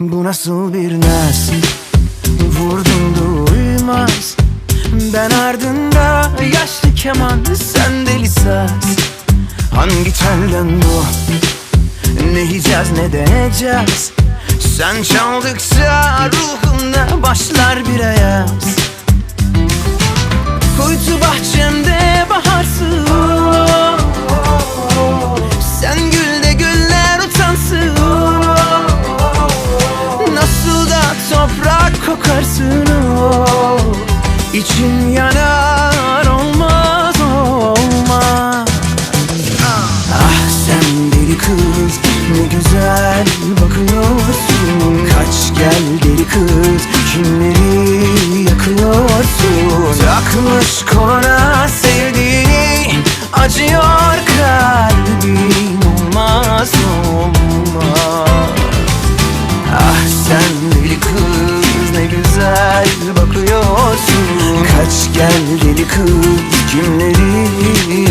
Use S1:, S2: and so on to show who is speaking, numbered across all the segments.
S1: Bu nasıl bir naz Vurdum duymaz Ben ardında yaşlı keman Sen deli saz. Hangi telden bu? Ne yiyeceğiz ne deneyeceğiz Sen çaldıkça ruhumda başlar bir ayaz. Kuytu bahçemde baharsın Sen gül de güller utansın kız kimleri yakıyorsun? Takmış koluna sevdiğini acıyor kalbim olmaz olmaz. Ah sen deli kız ne güzel bakıyorsun. Kaç gel deli kız kimleri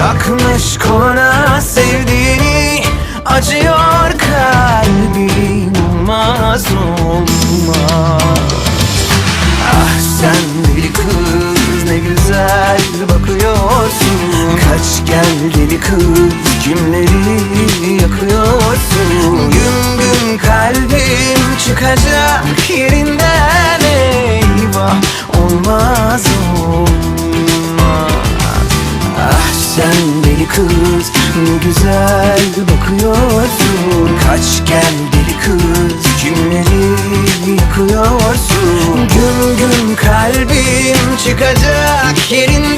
S1: Takmış koluna sevdiğini acıyor kalbim olmaz olmaz Ah sen deli kız ne güzel bakıyorsun. Kaç gel deli kız kimleri yakıyorsun? Güm güm kalbim çıkacak yerinden eyvah olmaz sen deli kız ne güzel bakıyorsun. Kaç gel deli kız kimleri yakıyorsun? Güm güm kalbim çıkacak yerinden